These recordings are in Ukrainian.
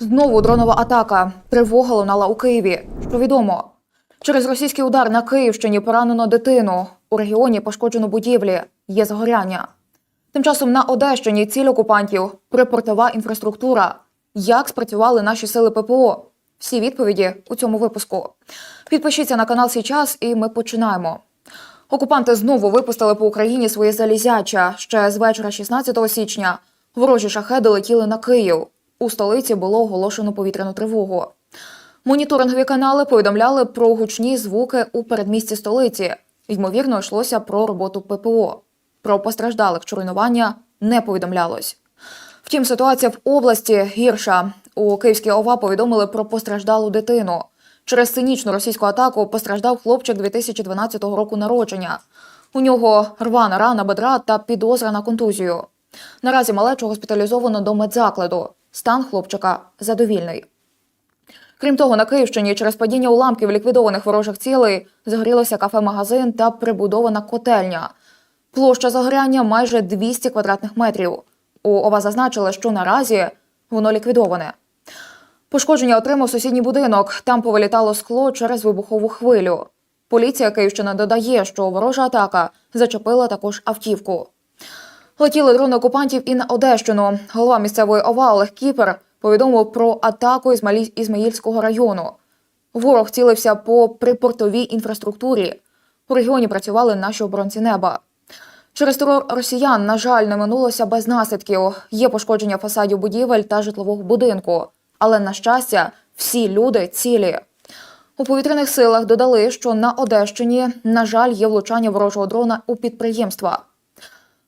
Знову дронова атака. Тривога лунала у Києві. Що відомо? Через російський удар на Київщині поранено дитину. У регіоні пошкоджено будівлі. Є загоряння. Тим часом на Одещині ціль окупантів припортова інфраструктура. Як спрацювали наші сили ППО? Всі відповіді у цьому випуску. Підпишіться на канал «Січас» і ми починаємо. Окупанти знову випустили по Україні свої залізяча. Ще з вечора 16 січня ворожі шахеди летіли на Київ. У столиці було оголошено повітряну тривогу. Моніторингові канали повідомляли про гучні звуки у передмісті столиці. Ймовірно, йшлося про роботу ППО. Про постраждалих чи руйнування не повідомлялось. Втім, ситуація в області гірша. У Київській ОВА повідомили про постраждалу дитину. Через цинічну російську атаку постраждав хлопчик 2012 року народження. У нього рвана рана бедра та підозра на контузію. Наразі малечу госпіталізовано до медзакладу. Стан хлопчика задовільний. Крім того, на Київщині через падіння уламків ліквідованих ворожих цілей загорілося кафе-магазин та прибудована котельня. Площа загоряння майже 200 квадратних метрів. У ОВА зазначили, що наразі воно ліквідоване. Пошкодження отримав сусідній будинок. Там повилітало скло через вибухову хвилю. Поліція Київщини додає, що ворожа атака зачепила також автівку. Летіли дрони окупантів і на Одещину. Голова місцевої ОВА Олег Кіпер повідомив про атаку Ізмаїльського району. Ворог цілився по припортовій інфраструктурі. У регіоні працювали наші оборонці неба. Через терор росіян, на жаль, не минулося без наслідків. Є пошкодження фасадів будівель та житлового будинку. Але, на щастя, всі люди цілі. У повітряних силах додали, що на Одещині, на жаль, є влучання ворожого дрона у підприємства.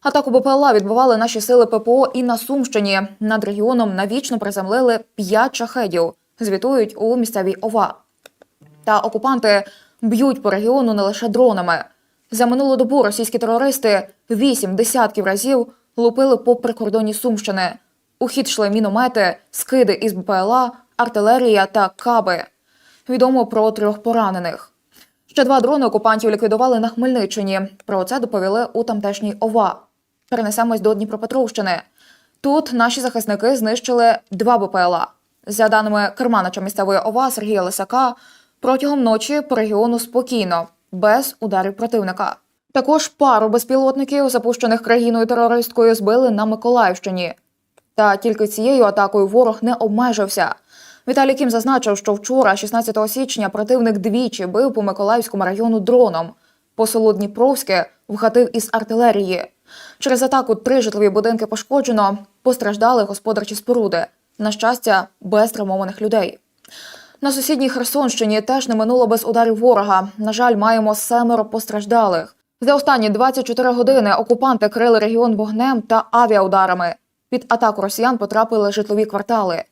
Атаку БПЛА відбивали наші сили ППО і на Сумщині. Над регіоном навічно приземлили п'ять шахедів, звітують у місцевій ОВА. Та окупанти б'ють по регіону не лише дронами. За минулу добу російські терористи вісім десятків разів лупили по прикордонні Сумщини. У хід йшли міномети, скиди із БПЛА, артилерія та каби. Відомо про трьох поранених. Ще два дрони окупантів ліквідували на Хмельниччині. Про це доповіли у тамтешній ОВА. Перенесемось до Дніпропетровщини. Тут наші захисники знищили два БПЛА. За даними керманича місцевої ОВА Сергія Лисака, протягом ночі по регіону спокійно, без ударів противника. Також пару безпілотників, запущених країною терористкою, збили на Миколаївщині. Та тільки цією атакою ворог не обмежився. Віталій Кім зазначив, що вчора, 16 січня, противник двічі бив по Миколаївському району дроном. По селу Дніпровське вгатив із артилерії. Через атаку три житлові будинки пошкоджено, постраждали господарчі споруди. На щастя, без травмованих людей. На сусідній Херсонщині теж не минуло без ударів ворога. На жаль, маємо семеро постраждалих. За останні 24 години окупанти крили регіон вогнем та авіаударами. Під атаку росіян потрапили житлові квартали.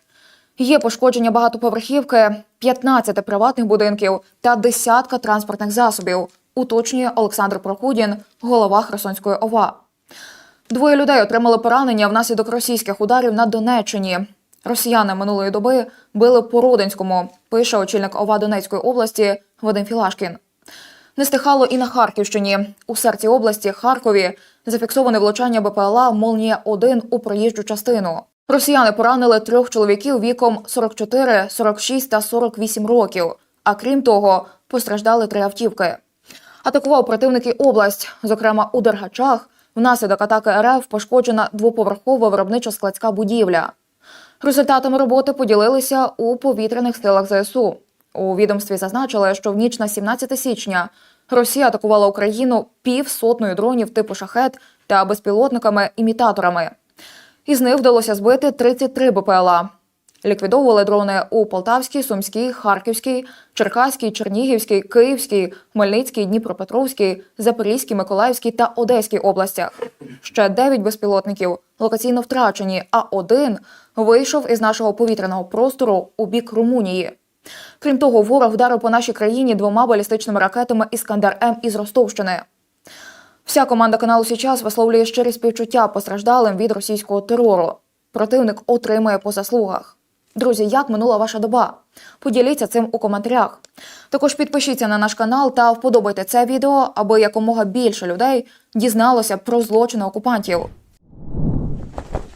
Є пошкодження багатоповерхівки, 15 приватних будинків та десятка транспортних засобів, уточнює Олександр Прокудін, голова Херсонської ОВА. Двоє людей отримали поранення внаслідок російських ударів на Донеччині. Росіяни минулої доби били по Родинському, пише очільник ОВА Донецької області Вадим Філашкін. Не стихало і на Харківщині. У серці області Харкові зафіксоване влучання БПЛА Молнія 1 у проїжджу частину. Росіяни поранили трьох чоловіків віком 44, 46 та 48 років. А крім того, постраждали три автівки. Атакував противники область, зокрема у Дергачах. Внаслідок атаки РФ пошкоджена двоповерхова виробничо-складська будівля. Результатами роботи поділилися у повітряних силах ЗСУ. У відомстві зазначили, що в ніч на 17 січня Росія атакувала Україну півсотнею дронів типу шахет та безпілотниками-імітаторами. Із них вдалося збити 33 БПЛА. Ліквідовували дрони у Полтавській, Сумській, Харківській, Черкаській, Чернігівській, Київській, Хмельницькій, Дніпропетровській, Запорізькій, Миколаївській та Одеській областях. Ще 9 безпілотників локаційно втрачені, а один вийшов із нашого повітряного простору у бік Румунії. Крім того, ворог вдарив по нашій країні двома балістичними ракетами Іскандер М із Ростовщини. Вся команда каналу Січас висловлює щирі співчуття постраждалим від російського терору. Противник отримає по заслугах. Друзі, як минула ваша доба? Поділіться цим у коментарях. Також підпишіться на наш канал та вподобайте це відео, аби якомога більше людей дізналося про злочини окупантів.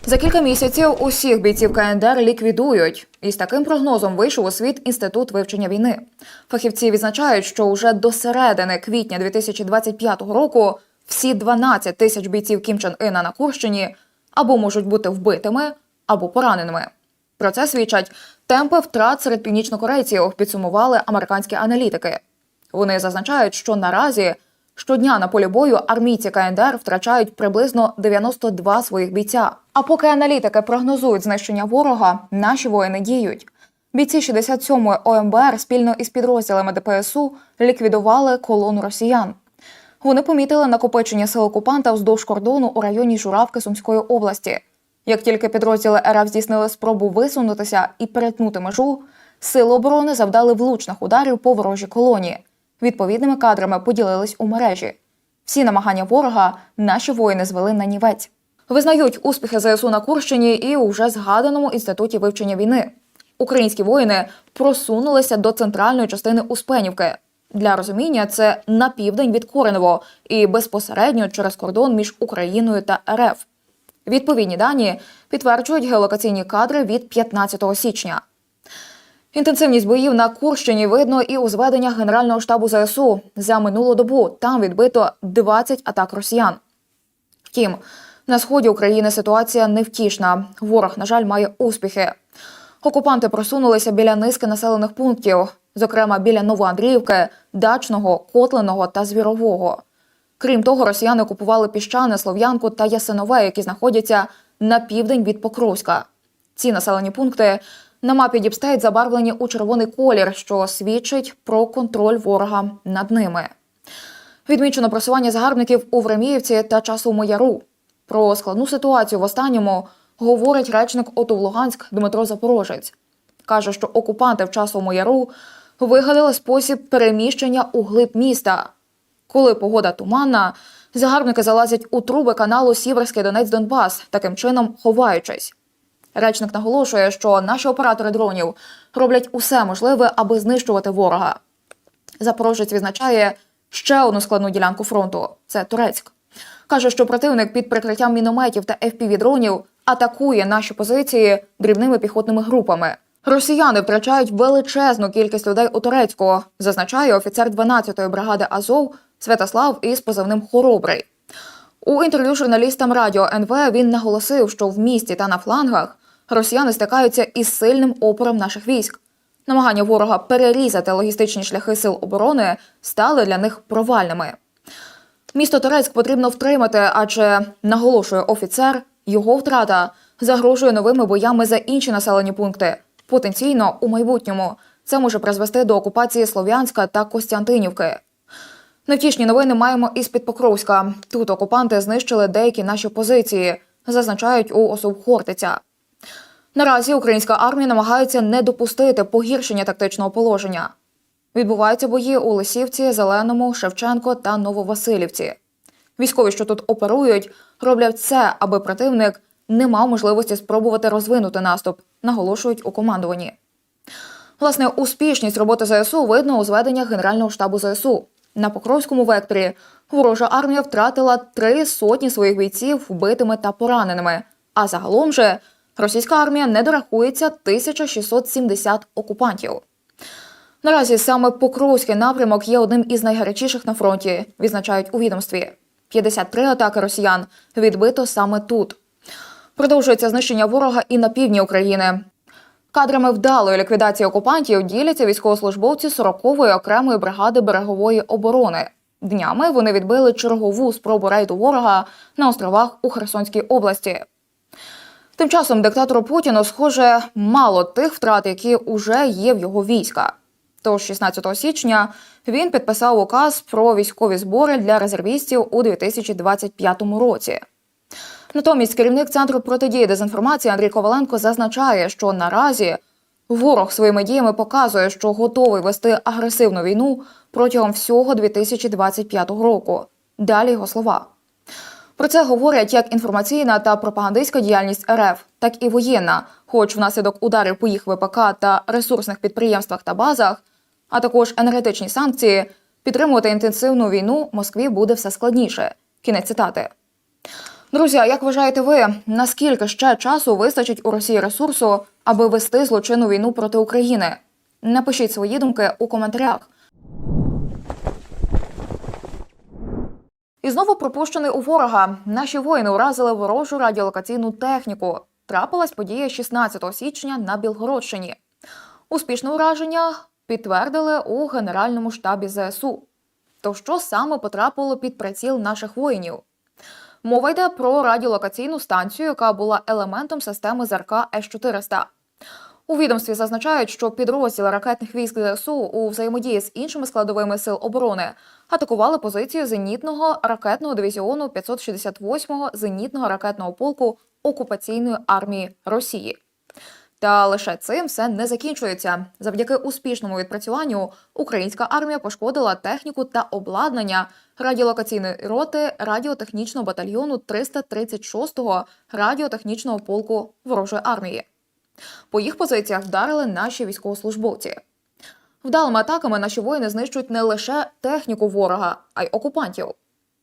За кілька місяців усіх бійців КНДР ліквідують. І з таким прогнозом вийшов у світ інститут вивчення війни. Фахівці відзначають, що уже до середини квітня 2025 року всі 12 тисяч бійців Кім Чен Ина на Курщині або можуть бути вбитими, або пораненими. Про це свідчать темпи втрат серед північнокорейців, підсумували американські аналітики. Вони зазначають, що наразі щодня на полі бою армійці КНДР втрачають приблизно 92 своїх бійця. А поки аналітики прогнозують знищення ворога, наші воїни діють. Бійці 67-ї ОМБР спільно із підрозділами ДПСУ ліквідували колону росіян. Вони помітили накопичення сил окупанта вздовж кордону у районі Журавки Сумської області. Як тільки підрозділи РФ здійснили спробу висунутися і перетнути межу, сили оборони завдали влучних ударів по ворожій колонії. Відповідними кадрами поділились у мережі. Всі намагання ворога наші воїни звели на нівець. Визнають успіхи ЗСУ на Курщині і у вже згаданому інституті вивчення війни. Українські воїни просунулися до центральної частини Успенівки. Для розуміння це на південь від Коренево і безпосередньо через кордон між Україною та РФ. Відповідні дані підтверджують геолокаційні кадри від 15 січня. Інтенсивність боїв на Курщині видно і у зведеннях Генерального штабу ЗСУ за минулу добу. Там відбито 20 атак росіян. Втім, на сході України ситуація невтішна. Ворог, на жаль, має успіхи. Окупанти просунулися біля низки населених пунктів, зокрема біля Новоандріївки, Дачного, Котленого та Звірового. Крім того, росіяни окупували піщане, Слов'янку та Ясинове, які знаходяться на південь від Покровська. Ці населені пункти на мапі Діпстейт забарвлені у червоний колір, що свідчить про контроль ворога над ними. Відмічено просування загарбників у Времіївці та Часовому Яру. Про складну ситуацію в останньому говорить речник ОТУ Луганськ Дмитро Запорожець. Каже, що окупанти в Часовому Яру вигадали спосіб переміщення у глиб міста. Коли погода туманна, загарбники залазять у труби каналу Сіверський Донець Донбас, таким чином ховаючись. Речник наголошує, що наші оператори дронів роблять усе можливе, аби знищувати ворога. Запорожець відзначає ще одну складну ділянку фронту це Турецьк. Каже, що противник під прикриттям мінометів та fpv дронів атакує наші позиції дрібними піхотними групами. Росіяни втрачають величезну кількість людей у Турецьку, зазначає офіцер 12-ї бригади Азов Святослав із позивним Хоробрий. У інтерв'ю журналістам радіо НВ він наголосив, що в місті та на флангах росіяни стикаються із сильним опором наших військ. Намагання ворога перерізати логістичні шляхи сил оборони стали для них провальними. Місто Торецьк потрібно втримати, адже наголошує офіцер, його втрата загрожує новими боями за інші населені пункти. Потенційно у майбутньому це може призвести до окупації Слов'янська та Костянтинівки. Невтішні новини маємо із під Покровська. Тут окупанти знищили деякі наші позиції, зазначають у особ Хортиця. Наразі українська армія намагається не допустити погіршення тактичного положення. Відбуваються бої у Лисівці, Зеленому, Шевченко та Нововасилівці. Військові, що тут оперують, роблять все, аби противник не мав можливості спробувати розвинути наступ, наголошують у командуванні. Власне, успішність роботи ЗСУ видно у зведеннях Генерального штабу ЗСУ. На Покровському векторі ворожа армія втратила три сотні своїх бійців вбитими та пораненими. А загалом же російська армія не дорахується 1670 окупантів. Наразі саме Покровський напрямок є одним із найгарячіших на фронті, відзначають у відомстві. 53 атаки росіян відбито саме тут. Продовжується знищення ворога і на півдні України. Кадрами вдалої ліквідації окупантів діляться військовослужбовці 40-ї окремої бригади берегової оборони. Днями вони відбили чергову спробу рейду ворога на островах у Херсонській області. Тим часом диктатору Путіну, схоже, мало тих втрат, які уже є в його війська. Тож 16 січня він підписав указ про військові збори для резервістів у 2025 році. Натомість керівник центру протидії дезінформації Андрій Коваленко зазначає, що наразі ворог своїми діями показує, що готовий вести агресивну війну протягом всього 2025 року. Далі його слова. Про це говорять як інформаційна та пропагандистська діяльність РФ, так і воєнна, хоч внаслідок ударів по їх ВПК та ресурсних підприємствах та базах, а також енергетичні санкції, підтримувати інтенсивну війну Москві буде все складніше. Кінець цитати. Друзі, а як вважаєте ви, наскільки ще часу вистачить у Росії ресурсу, аби вести злочинну війну проти України? Напишіть свої думки у коментарях. І знову пропущений у ворога. Наші воїни уразили ворожу радіолокаційну техніку. Трапилась подія 16 січня на Білгородщині. Успішне ураження підтвердили у Генеральному штабі ЗСУ. То що саме потрапило під приціл наших воїнів? Мова йде про радіолокаційну станцію, яка була елементом системи ЗРК С-400. У відомстві зазначають, що підрозділи ракетних військ ЗСУ у взаємодії з іншими складовими сил оборони атакували позицію зенітного ракетного дивізіону 568-го зенітного ракетного полку окупаційної армії Росії. Та лише цим все не закінчується. Завдяки успішному відпрацюванню українська армія пошкодила техніку та обладнання радіолокаційної роти радіотехнічного батальйону 336-го радіотехнічного полку ворожої армії. По їх позиціях вдарили наші військовослужбовці. Вдалими атаками наші воїни знищують не лише техніку ворога, а й окупантів.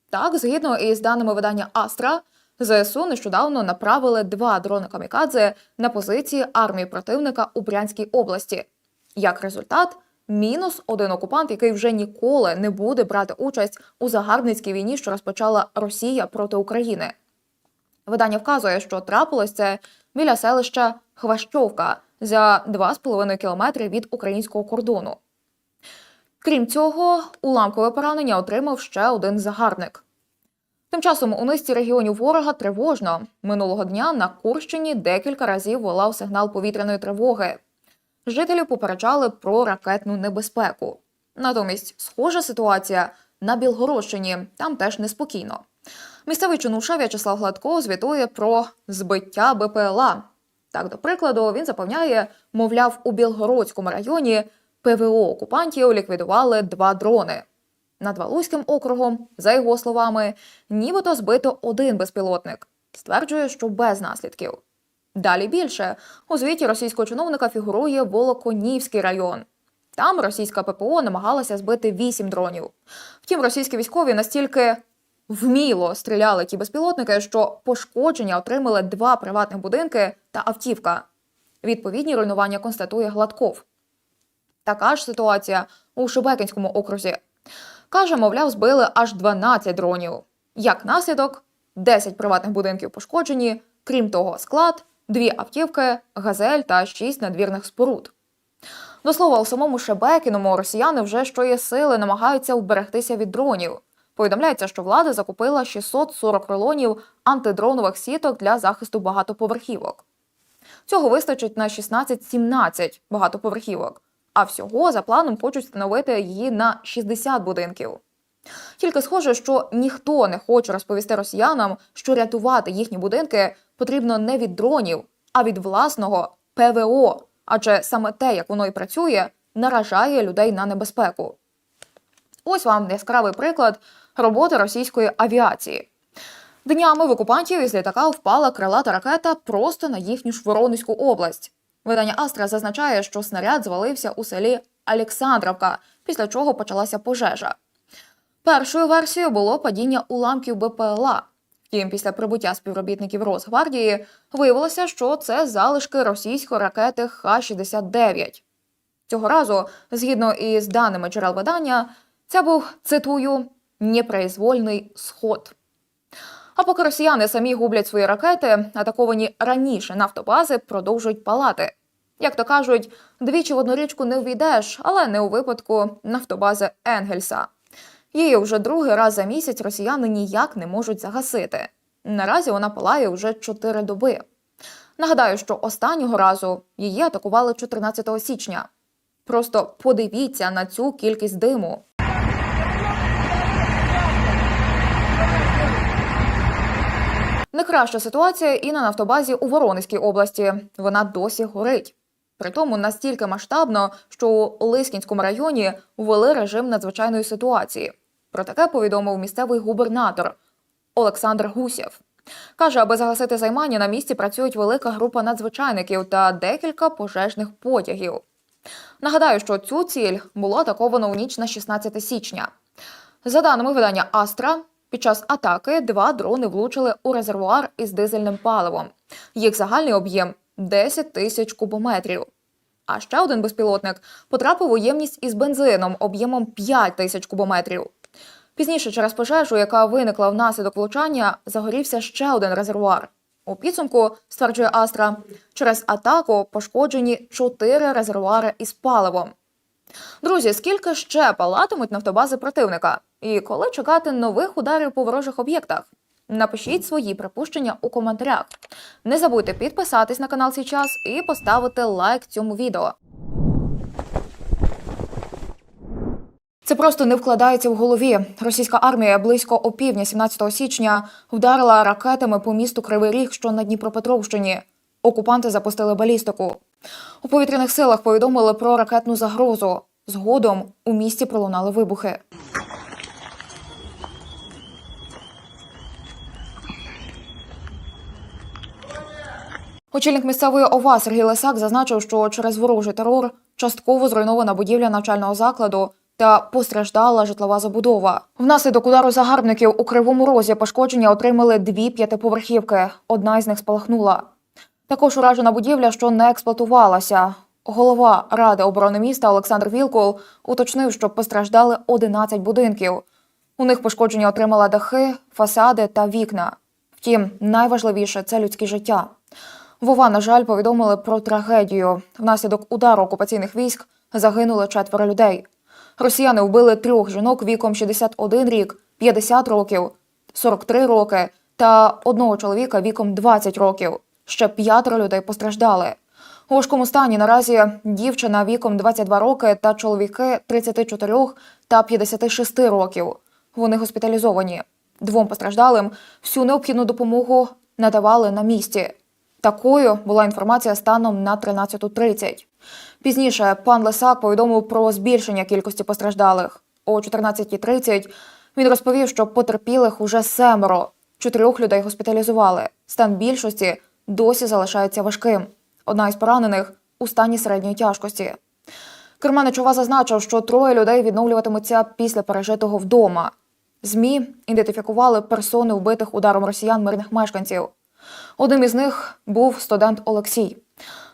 Так, згідно із даними видання Астра, ЗСУ нещодавно направили два дрони камікадзе на позиції армії противника у Брянській області. Як результат, мінус один окупант, який вже ніколи не буде брати участь у загарбницькій війні, що розпочала Росія проти України. Видання вказує, що трапилось це біля селища Хващовка за 2,5 кілометри від українського кордону. Крім цього, уламкове поранення отримав ще один загарбник. Тим часом у низці регіонів ворога тривожно. Минулого дня на Курщині декілька разів волав сигнал повітряної тривоги. Жителів попереджали про ракетну небезпеку. Натомість, схожа ситуація на Білгородщині, там теж неспокійно. Місцевий чинуша В'ячеслав Гладко звітує про збиття БПЛА. Так, до прикладу, він запевняє, мовляв, у Білгородському районі ПВО окупантів ліквідували два дрони. Над Валуським округом, за його словами, нібито збито один безпілотник. Стверджує, що без наслідків. Далі більше у звіті російського чиновника фігурує Волоконівський район. Там російська ППО намагалася збити вісім дронів. Втім, російські військові настільки вміло стріляли ті безпілотники, що пошкодження отримали два приватних будинки та автівка. Відповідні руйнування констатує Гладков. Така ж ситуація у Шебекінському окрузі. Каже, мовляв, збили аж 12 дронів. Як наслідок, 10 приватних будинків пошкоджені, крім того, склад, дві автівки, газель та 6 надвірних споруд. До слова, у самому Шебекіному росіяни вже що є сили намагаються вберегтися від дронів. Повідомляється, що влада закупила 640 рулонів антидронових сіток для захисту багатоповерхівок. Цього вистачить на 16-17 багатоповерхівок, а всього за планом хочуть встановити її на 60 будинків. Тільки схоже, що ніхто не хоче розповісти росіянам, що рятувати їхні будинки потрібно не від дронів, а від власного ПВО, адже саме те, як воно і працює, наражає людей на небезпеку. Ось вам яскравий приклад роботи російської авіації. Днями в окупантів із літака впала крилата ракета просто на їхню ж Воронезьку область. Видання Астра зазначає, що снаряд звалився у селі Олександровка, після чого почалася пожежа. Першою версією було падіння уламків БПЛА. Втім, після прибуття співробітників Росгвардії виявилося, що це залишки російської ракети Х-69. Цього разу, згідно із даними джерел видання, це був цитую непроизвольний сход. А поки росіяни самі гублять свої ракети, атаковані раніше нафтобази продовжують палати. Як то кажуть, двічі в одну річку не ввійдеш, але не у випадку нафтобази Енгельса. Її вже другий раз за місяць росіяни ніяк не можуть загасити. Наразі вона палає вже чотири доби. Нагадаю, що останнього разу її атакували 14 січня. Просто подивіться на цю кількість диму. Не краща ситуація і на нафтобазі у Воронезькій області. Вона досі горить. Притому настільки масштабно, що у Лискінському районі ввели режим надзвичайної ситуації. Про таке повідомив місцевий губернатор Олександр Гусєв. Каже, аби загасити займання на місці працюють велика група надзвичайників та декілька пожежних потягів. Нагадаю, що цю ціль було атаковано у ніч на 16 січня. За даними видання Астра, Під час атаки два дрони влучили у резервуар із дизельним паливом. Їх загальний об'єм 10 тисяч кубометрів. А ще один безпілотник потрапив у ємність із бензином об'ємом 5 тисяч кубометрів. Пізніше, через пожежу, яка виникла внаслідок влучання, загорівся ще один резервуар. У підсумку, стверджує Астра, через атаку пошкоджені чотири резервуари із паливом. Друзі, скільки ще палатимуть нафтобази противника? І коли чекати нових ударів по ворожих об'єктах? Напишіть свої припущення у коментарях. Не забудьте підписатись на канал Січас і поставити лайк цьому відео. Це просто не вкладається в голові. Російська армія близько опівдня 17 січня вдарила ракетами по місту Кривий Ріг, що на Дніпропетровщині. Окупанти запустили балістику. У повітряних силах повідомили про ракетну загрозу. Згодом у місті пролунали вибухи. Очільник місцевої ОВА Сергій Лисак зазначив, що через ворожий терор частково зруйнована будівля навчального закладу та постраждала житлова забудова. Внаслідок удару загарбників у кривому розі пошкодження отримали дві п'ятиповерхівки. Одна із них спалахнула. Також уражена будівля, що не експлуатувалася. Голова ради оборони міста Олександр Вілкул уточнив, що постраждали 11 будинків. У них пошкодження отримала дахи, фасади та вікна. Втім, найважливіше це людське життя. Вова, на жаль, повідомили про трагедію. Внаслідок удару окупаційних військ загинули четверо людей. Росіяни вбили трьох жінок віком 61 рік, 50 років, 43 роки та одного чоловіка віком 20 років. Ще п'ятеро людей постраждали. У важкому стані наразі дівчина віком 22 роки та чоловіки 34 та 56 років. Вони госпіталізовані. Двом постраждалим всю необхідну допомогу надавали на місці. Такою була інформація станом на 13.30. Пізніше пан Лисак повідомив про збільшення кількості постраждалих. О 14.30 він розповів, що потерпілих уже семеро. Чотирьох людей госпіталізували. Стан більшості досі залишається важким. Одна із поранених у стані середньої тяжкості. Керманич Ова зазначив, що троє людей відновлюватимуться після пережитого вдома. ЗМІ ідентифікували персони вбитих ударом росіян мирних мешканців. Одним із них був студент Олексій.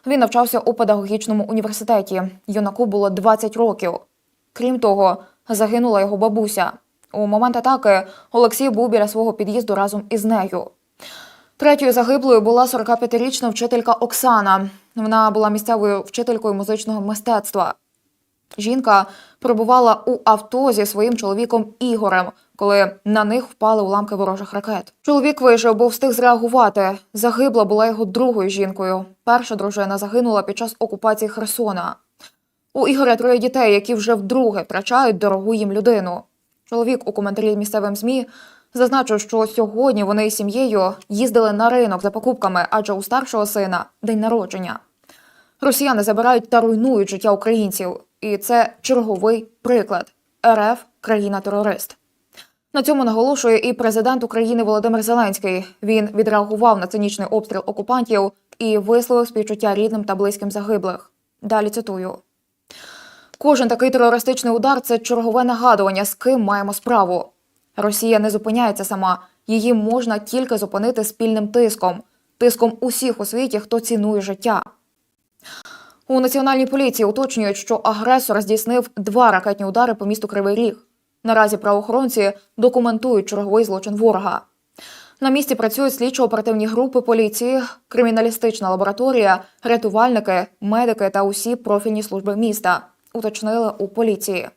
Він навчався у педагогічному університеті. Юнаку було 20 років. Крім того, загинула його бабуся. У момент атаки Олексій був біля свого під'їзду разом із нею. Третьою загиблою була 45-річна вчителька Оксана. Вона була місцевою вчителькою музичного мистецтва. Жінка перебувала у авто зі своїм чоловіком Ігорем, коли на них впали уламки ворожих ракет. Чоловік вижив, бо встиг зреагувати. Загибла була його другою жінкою. Перша дружина загинула під час окупації Херсона. У Ігоря троє дітей, які вже вдруге втрачають дорогу їм людину. Чоловік у коментарі місцевим ЗМІ зазначив, що сьогодні вони із сім'єю їздили на ринок за покупками, адже у старшого сина день народження. Росіяни забирають та руйнують життя українців, і це черговий приклад РФ країна-терорист. На цьому наголошує і президент України Володимир Зеленський. Він відреагував на цинічний обстріл окупантів і висловив співчуття рідним та близьким загиблих. Далі цитую. Кожен такий терористичний удар це чергове нагадування, з ким маємо справу. Росія не зупиняється сама, її можна тільки зупинити спільним тиском, тиском усіх у світі, хто цінує життя. У національній поліції уточнюють, що агресор здійснив два ракетні удари по місту Кривий Ріг. Наразі правоохоронці документують черговий злочин ворога. На місці працюють слідчо-оперативні групи поліції, криміналістична лабораторія, рятувальники, медики та усі профільні служби міста. Уточнили у поліції.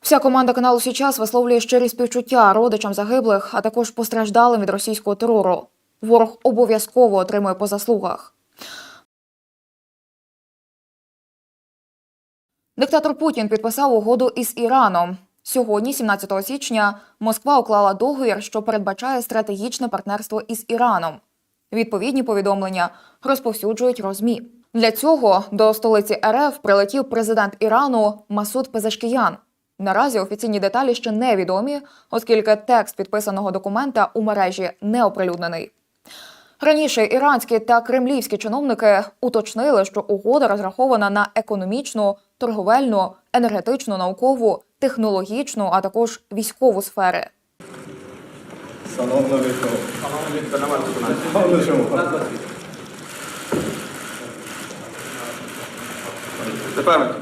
Вся команда каналу Січас висловлює щирі співчуття родичам загиблих, а також постраждалим від російського терору. Ворог обов'язково отримує по заслугах. Диктатор Путін підписав угоду із Іраном. Сьогодні, 17 січня, Москва уклала договір, що передбачає стратегічне партнерство із Іраном. Відповідні повідомлення розповсюджують розмі. Для цього до столиці РФ прилетів президент Ірану Масуд Пезешкіян. Наразі офіційні деталі ще невідомі, оскільки текст підписаного документа у мережі не оприлюднений. Раніше іранські та кремлівські чиновники уточнили, що угода розрахована на економічну, торговельну, енергетичну, наукову, технологічну, а також військову сфери. Тепер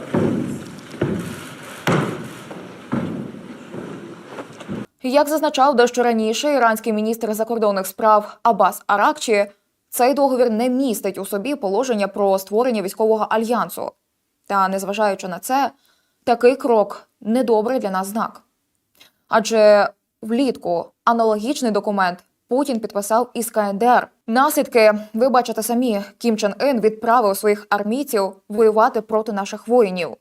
Як зазначав дещо раніше іранський міністр закордонних справ Абас Аракчі, цей договір не містить у собі положення про створення військового альянсу. Та незважаючи на це, такий крок недобрий для нас знак. Адже влітку аналогічний документ Путін підписав із КНДР. Наслідки ви бачите самі. Кім Чен Ін відправив своїх армійців воювати проти наших воїнів.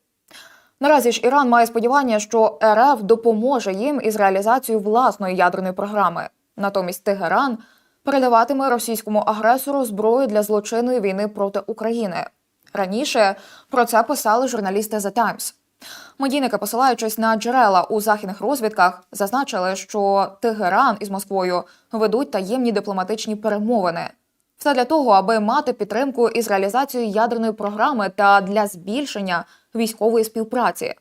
Наразі ж Іран має сподівання, що РФ допоможе їм із реалізацією власної ядерної програми. Натомість Тегеран передаватиме російському агресору зброю для злочинної війни проти України. Раніше про це писали журналісти The Times. Медійники, посилаючись на джерела у західних розвідках, зазначили, що Тегеран із Москвою ведуть таємні дипломатичні перемовини. Все для того, аби мати підтримку із реалізацією ядерної програми та для збільшення військової співпраці.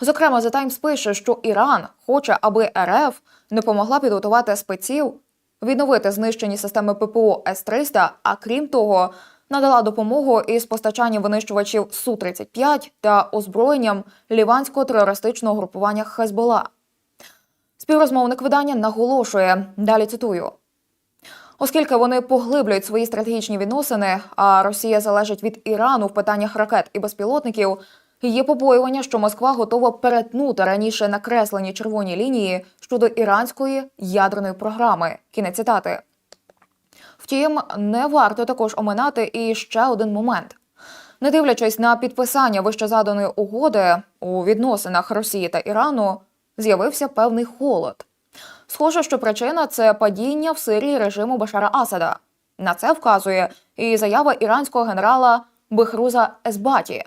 Зокрема, The Times пише, що Іран хоче, аби РФ допомогла підготувати спеців, відновити знищені системи ППО С-300, а крім того, надала допомогу із постачанням винищувачів Су-35 та озброєнням ліванського терористичного групування Хезбола. Співрозмовник видання наголошує, далі цитую. Оскільки вони поглиблюють свої стратегічні відносини, а Росія залежить від Ірану в питаннях ракет і безпілотників, є побоювання, що Москва готова перетнути раніше накреслені червоні лінії щодо іранської ядерної програми. Кінець цитати. Втім, не варто також оминати і ще один момент. Не дивлячись на підписання вищезаданої угоди у відносинах Росії та Ірану, з'явився певний холод. Схоже, що причина це падіння в Сирії режиму Башара Асада. На це вказує і заява іранського генерала Бехруза Есбаті.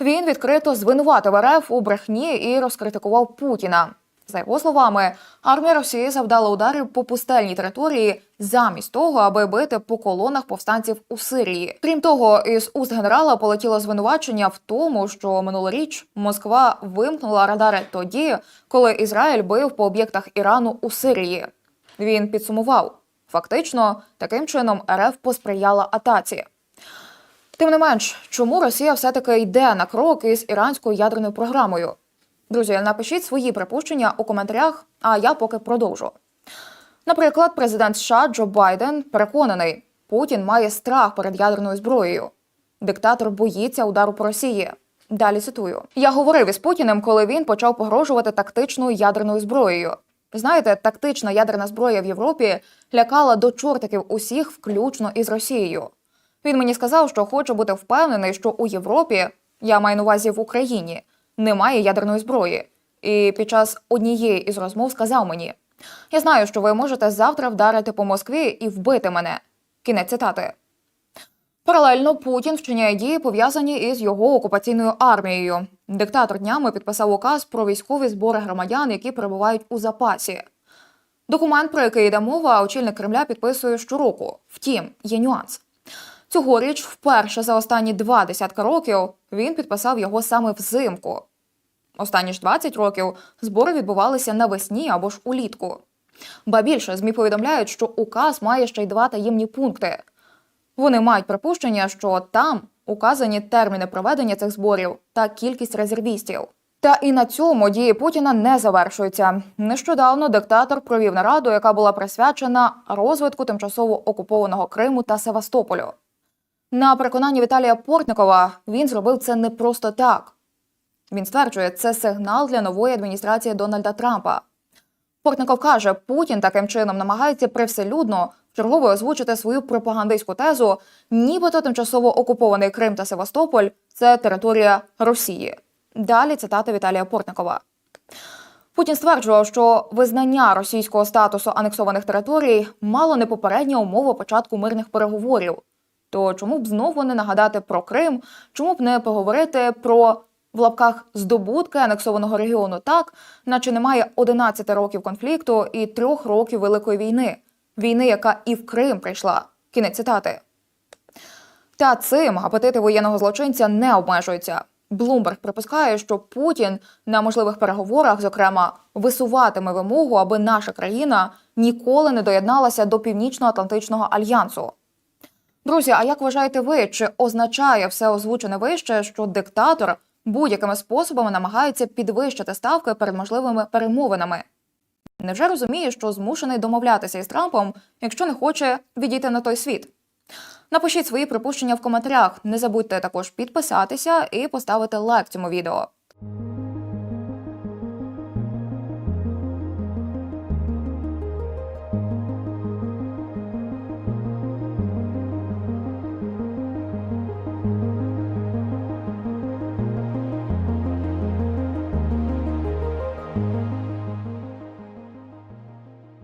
Він відкрито звинуватив РФ у брехні і розкритикував Путіна. За його словами, армія Росії завдала ударів по пустельній території замість того, аби бити по колонах повстанців у Сирії. Крім того, із уст генерала полетіло звинувачення в тому, що минулоріч Москва вимкнула радари тоді, коли Ізраїль бив по об'єктах Ірану у Сирії. Він підсумував: фактично, таким чином РФ посприяла атаці. Тим не менш, чому Росія все-таки йде на крок із іранською ядерною програмою? Друзі, напишіть свої припущення у коментарях, а я поки продовжу. Наприклад, президент США Джо Байден переконаний, Путін має страх перед ядерною зброєю. Диктатор боїться удару по Росії. Далі цитую: я говорив із Путіним, коли він почав погрожувати тактичною ядерною зброєю. Знаєте, тактична ядерна зброя в Європі лякала до чортиків усіх, включно із Росією. Він мені сказав, що хоче бути впевнений, що у Європі, я маю на увазі в Україні, немає ядерної зброї. І під час однієї із розмов сказав мені: Я знаю, що ви можете завтра вдарити по Москві і вбити мене. Кінець цитати. Паралельно Путін вчиняє дії, пов'язані із його окупаційною армією. Диктатор днями підписав указ про військові збори громадян, які перебувають у запасі. Документ, про який йде мова, очільник Кремля підписує щороку. Втім, є нюанс. Цьогоріч, вперше за останні два десятка років, він підписав його саме взимку. Останні ж 20 років збори відбувалися навесні або ж улітку. Ба більше ЗМІ повідомляють, що указ має ще й два таємні пункти. Вони мають припущення, що там указані терміни проведення цих зборів та кількість резервістів. Та і на цьому дії Путіна не завершуються. Нещодавно диктатор провів нараду, яка була присвячена розвитку тимчасово окупованого Криму та Севастополю. На переконанні Віталія Портникова він зробив це не просто так. Він стверджує, це сигнал для нової адміністрації Дональда Трампа. Портников каже, Путін таким чином намагається привселюдно вчергово озвучити свою пропагандистську тезу, нібито тимчасово окупований Крим та Севастополь це територія Росії. Далі цитата Віталія Портникова. Путін стверджував, що визнання російського статусу анексованих територій мало не попередня умова початку мирних переговорів. То чому б знову не нагадати про Крим, чому б не поговорити про в лапках здобутки анексованого регіону так, наче немає 11 років конфлікту і трьох років Великої війни, війни, яка і в Крим прийшла. Кінець цитати. Та цим апетити воєнного злочинця не обмежуються. Блумберг припускає, що Путін на можливих переговорах, зокрема, висуватиме вимогу, аби наша країна ніколи не доєдналася до Північно-Атлантичного альянсу. Друзі, а як вважаєте ви, чи означає все озвучене вище, що диктатор будь-якими способами намагаються підвищити ставки перед можливими перемовинами? Невже розуміє, що змушений домовлятися із Трампом, якщо не хоче відійти на той світ? Напишіть свої припущення в коментарях. Не забудьте також підписатися і поставити лайк цьому відео.